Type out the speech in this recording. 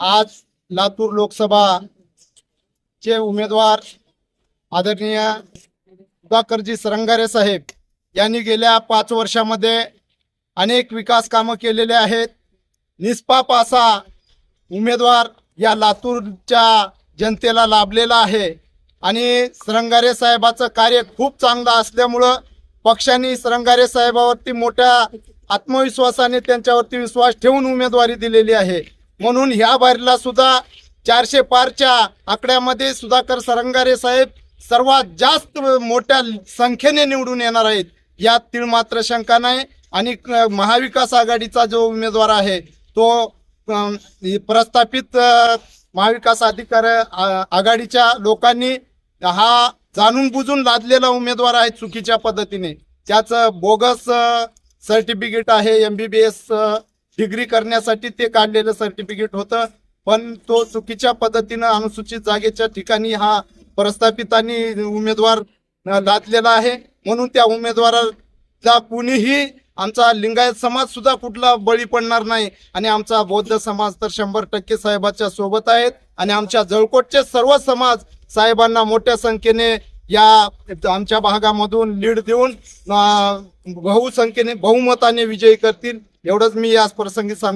आज लातूर लोकसभा चे उमेदवार आदरणीय सुधाकरजी सरंगारे साहेब यांनी गेल्या पाच वर्षामध्ये अनेक विकास कामं केलेले आहेत. निष्पाप असा उमेदवार या लातूरच्या जनतेला लाभलेला आहे आणि सरंगारे साहेबाचं कार्य खूप चांगलं असल्यामुळं पक्षांनी सरंगारे साहेबावरती मोठ्या आत्मविश्वासाने त्यांच्यावरती विश्वास ठेवून उमेदवारी दिलेली आहे. म्हणून ह्या बारीला सुद्धा चारशे पारच्या आकड्यामध्ये सुधाकर सरंगारे साहेब सर्वात जास्त मोठ्या संख्येने निवडून येणार आहेत. यात तीळ मात्र शंका नाही. आणि महाविकास आघाडीचा जो उमेदवार आहे तो प्रस्थापित महाविकास अधिकार आ- आघाडीच्या लोकांनी हा जाणून बुजून लादलेला उमेदवार आहे चुकीच्या पद्धतीने. त्याचं बोगस सर्टिफिकेट आहे M B B S degree करण्यासाठी ते काढलेलं सर्टिफिकेट होतं. पण तो चुकीच्या पद्धतीनं अनुसूचित जागेच्या ठिकाणी हा प्रस्थापितांनी उमेदवार लादलेला आहे. म्हणून त्या उमेदवाराला कुणीही आमचा लिंगायत समाज सुद्धा कुठला बळी पडणार नाही. आणि आमचा बौद्ध समाज तर शंभर टक्के साहेबाच्या सोबत आहेत. आणि आमच्या जळकोटचे सर्व समाज साहेबांना मोठ्या संख्येने या आमच्या भागामधून लीड देऊन बहुसंख्येने बहुमताने विजयी करतील. एवढंच मी याच प्रसंगी सांगतो.